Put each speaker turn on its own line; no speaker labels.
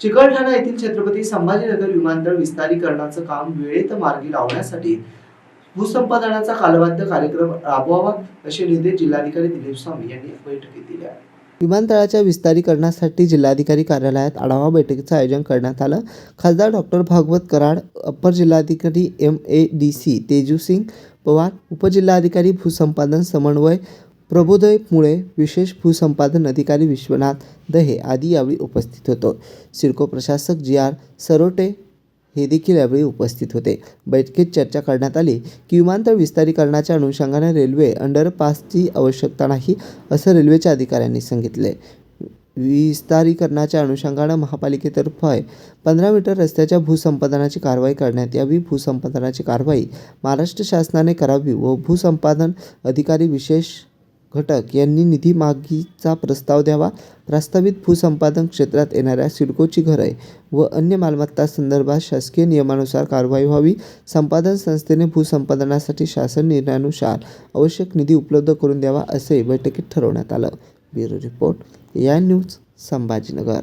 चिकलठाणा येथील छत्रपती संभाजीनगर विमानतळ विस्तारीकरणाचं काम वेळेत मार्गी लावण्यासाठी भूसंपादनाचा कालबद्ध कार्यक्रम राबवावा असे निर्देश जिल्हाधिकारी दिलीप स्वामी यांनी बैठकीत दिले आहेत. विमानतळाच्या विस्तारीकरणासाठी जिल्हाधिकारी कार्यालयात आढावा बैठकीचं आयोजन करण्यात आलं. खासदार डॉक्टर भागवत कराड अप्पर जिल्हाधिकारी M A D C Teju Singh Pawar उपजिल्हाधिकारी भूसंपादन समन्वय प्रबोधय मुळे विशेष भूसंपादन अधिकारी विश्वनाथ दहे आदी यावेळी उपस्थित होतो. सिडको प्रशासक जी आर सरोटे हे देखील यावेळी उपस्थित होते. बैठकीत चर्चा करण्यात आली की विमानतळ विस्तारीकरणाच्या अनुषंगाने रेल्वे अंडरपासची आवश्यकता नाही असं रेल्वेच्या अधिकाऱ्यांनी सांगितले. विस्तारीकरणाच्या अनुषंगानं महापालिकेतर्फे पंधरा मीटर रस्त्याच्या भूसंपादनाची कारवाई करण्यात यावी. भूसंपादनाची कारवाई महाराष्ट्र शासनाने करावी व भूसंपादन अधिकारी विशेष घटक यांनी निधी मागीचा प्रस्ताव द्यावा. प्रस्तावित भूसंपादन क्षेत्रात येणाऱ्या सिडकोची घरे व अन्य मालमत्ता संदर्भात शासकीय नियमानुसार कारवाई व्हावी. संपादन संस्थेने भूसंपादनासाठी शासन निर्णयानुसार आवश्यक निधी उपलब्ध करून द्यावा असे बैठकीत ठरवण्यात आलं. ब्युरो रिपोर्ट या न्यूज संभाजीनगर.